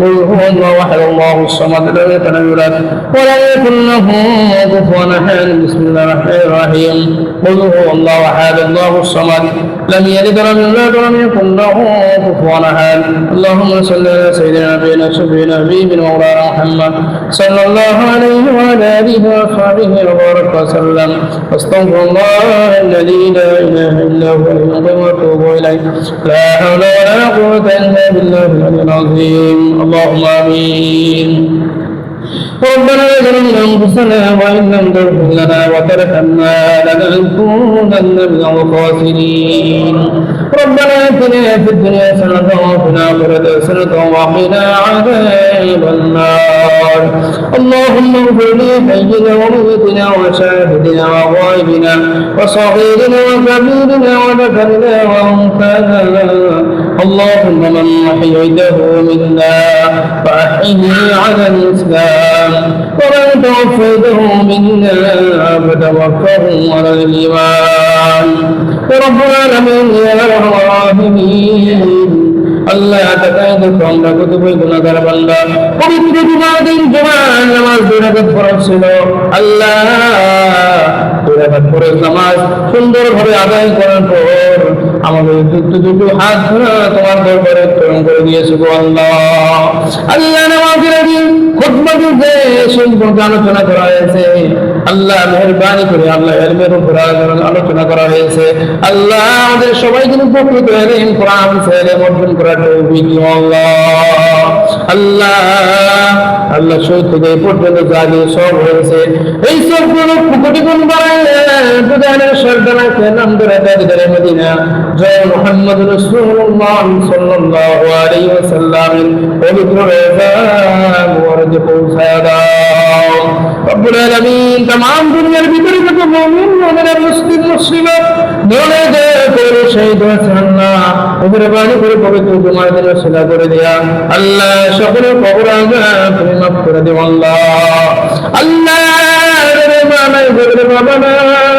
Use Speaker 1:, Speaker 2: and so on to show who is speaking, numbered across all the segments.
Speaker 1: قل هو الله الله الصمد لم يكن لم يولد ولم يكن له كفوا احد بسم الله الرحمن الرحيم قل هو الله احد الله الصمد لم يلد ولم يولد ولم يكن له كفوا احد اللهم صل على سيدنا نبينا شفينا حبيبنا مولانا محمد صلى الله عليه وعلى اله واصحابه وبارك وسلم واستغفر الله الذي لا اله الا هو الحي واتوب اليه لا حول ولا قوه الا بالله العلي العظيم اللهم امين ربنا ظلمنا انفسنا وان لم تغفر لنا وترحمنا لنكونن من الخاسرين ربنا اتنا في الدنيا حسنه وفي الاخره حسنه وقنا عذاب النار اللهم اغفر لحينا وميتنا وشاهدنا وغائبنا وصغيرنا وكبيرنا وذكرنا وانثانا اللهم من احييته منا فاحيه على الإسلام ومن توفيته منا فتوفه على الإيمان. يا رب العالمين يا أرحم الراحمين. সুন্দরভাবে আদায় করার পর আমাদের দুটো দুটো হাত ধরে তোমার দরবারে প্রেরণ করে দিয়েছে আল্লাহ আল্লাহ, নামাজের আলোচনা করা হয়েছে। আল্লাহ মেহরবানি করে, আল্লাহ এলমের উপর আলোচনা করা হয়েছে। আল্লাহ আমাদের সবাইকে উপকৃত এলেন কোরআন ছেলে অর্জন তৌফিক আল্লাহ। আল্লাহ শহীদ থেকে পর্যন্ত যা সব হয়েছে, এই সবগুলো কোটি গুণ নাম ধরে মদিনা। জয় মোহাম্মদ রসুল্লাহ সাল্লাল্লাহু আলাইহি ওয়াসাল্লামের পবিত্র রেজা মুবারকে রব্বুল আলামিন तमाम দুনিয়ার ভিতরে যত মুমিন মুমিনা মুসলিম মুসলিমা মনে যে করে শহীদ হয়েছে আল্লাহ মেহরবানি করে পবিত্র তোমার দিন সেলা করে দেয়া আল্লাহ সকলের কবর আজাব তুমি মাফ করে দিও আল্লাহ আল্লাহ রে বানাই রে বাবা নাই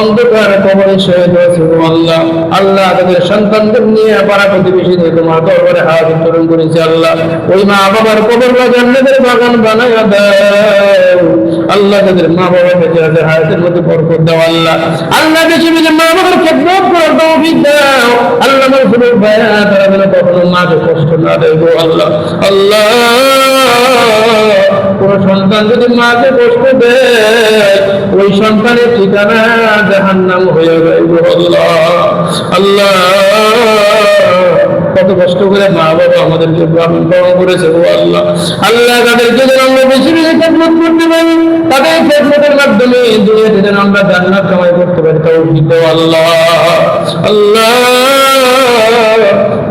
Speaker 1: অন্ধকার কবরে শহীদ হয়েছে আল্লাহ। আল্লাহ তাদের সন্তানদের নিয়ে পাড়া প্রতিবেশী নিয়ে তোমার দরবারে হাত উত্তোলন করেছে আল্লাহ। ওই মা বাবার কবর বা জান্নাতের বাগান বানায় আল্লাহ তাদের মা বাবা বেঁচে আছে, হায়াতের মধ্যে বরকত দাও আল্লাহ। আল্লাহ বেশি বেশি মা বাবার তৌফিক দাও। আল্লাহ আমার সুযোগ মাকে কষ্ট না দেয় গো আল্লাহ। আল্লাহ, কোন সন্তান যদি মাকে কষ্ট দেয়, ওই সন্তানের ঠিকানা জাহান্নাম হয়ে যায় গো আল্লাহ। আল্লাহ, কত কষ্ট করে মা বাবা আমাদেরকে পালন করেছে গো আল্লাহ। আল্লাহ, তাদেরকে যেন আমরা বেশি বেশি খেদমত করতে পারি, তাদের খেদমতের মাধ্যমে দুনিয়াতে যেন আমরা জান্নাত কামাই করতে পারি তাও আল্লাহ। আল্লাহ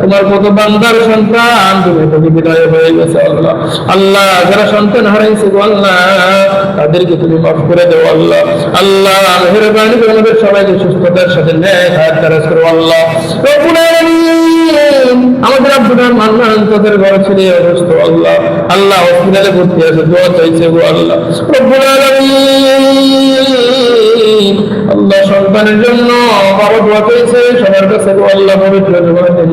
Speaker 1: তোমার কত বান্দার সন্তান তুমি তুমি বিদায় হয়ে গেছে আল্লাহ। আল্লাহ, যারা সন্তান হারাইছে আল্লাহ, তাদেরকে তুমি মাফ করে দেও আল্লাহ। আল্লাহ, মেহরবানি করে আমাদের সবাইকে সুস্থতার সাথে ন্যায় হায়াত দারাজ করো আল্লাহ। আমাদের আব্দুল মান্নান তাদের ঘর অসুস্থ আল্লাহ। আল্লাহ, হসপিটালে ভর্তি আছে, দোয়া চাইছে গো আল্লাহ। আল্লাহ সন্তানের জন্য বাবা দোয়া চাইছে, সবার কাছে আল্লাহ পবিত্র জবান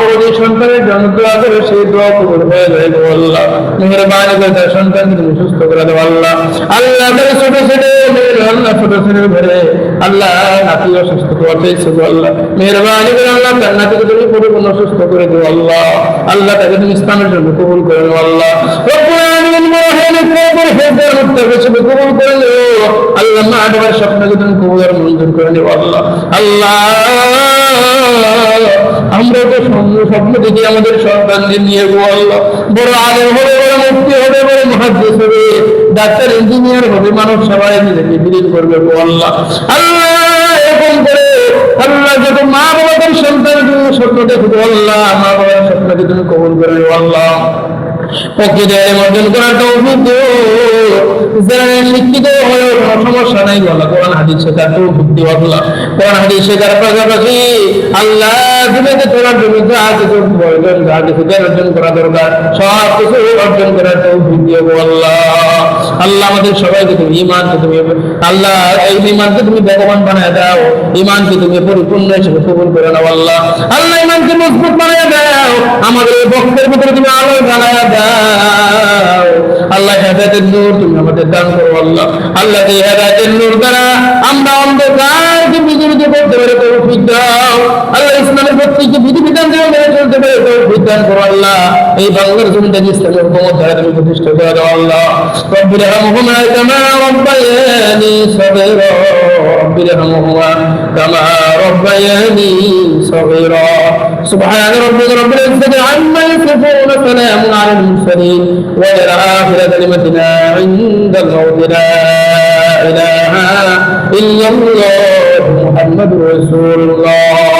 Speaker 1: বাবা সন্তানের জন্য দোয়া করে সেই দোয়া কবুল হয়ে যায় গো আল্লাহ। মেহরবানি করে তার সন্তানকে তুমি সুস্থ করে দাও আল্লাহ। আল্লাহ তার ছোট ছেলে আল্লাহ ছোট ছেলের ঘরে আল্লাহ নাতি অসুস্থ চাইছে গো আল্লাহ। মেহরবানি করে আল্লাহ তার নাতিকে তুমি পরিপূর্ণ সুস্থ করে দিও আল্লাহ। আল্লাহ তাকে তুমি ইসলামের জন্য কবুল করে নাও আল্লাহ। আল্লাহ মা স্বপ্নকে তুমি কবুল মঞ্জুর করে নিও আল্লাহ। আল্লাহ আমরা তো স্বপ্ন দেখি আমাদের সন্তানকে নিয়ে গো আল্লাহ। বড় হবে, বড় মুক্তি হবে, বড় মহাদেশ হবে, ডাক্তার, ইঞ্জিনিয়ার হবে, মানব সবাই মিলে বিলীন করবে গো আল্লাহ। আল্লাহ এরকম করে আল্লাহ যত মা বাবাদের সন্তান তুমি স্বপ্ন দেখো আল্লাহ, মা বাবার স্বপ্নকে তুমি কবল করে নিও আল্লাহ। অর্জন সমস্যা নাই অর্জন করা আল্লাহ। আমাদের সবাইকে তুমি ইমানকে তুমি, আল্লাহ, এই ইমানকে তুমি ভগবান বানায় দাও। ইমানকে তুমি পরিপূর্ণ হিসেবে কবুল করে নাও, আল্লাহ। আল্লাহ ইমানকে মজবুত বানায় দাও। আমাদের বক্তের ভিতরে তুমি আমাদের দান করো আল্লাহ। আল্লাহ নূর দ্বারা আমরা করতে পারে তৌফিক দাও। আল্লাহ ইসলামের প্রত্যেককে দিয়ে মেনে চলতে পারে তৌফিক দান করো আল্লাহ। এই বাংলার জমিটাকে ইসলামের হুকুমত দ্বারা তুমি প্রতিষ্ঠা করে দাও আল্লাহ। রব্বির হামহুমা রব্বায়ানি সগীরা। রব্বির রব্বায়ানি সগীরা। سبحان ربك رب العزة عما يصفون سلام على المرسلين وإلى آخر كلمتنا عند الموت لا إله إلا الله محمد رسول الله.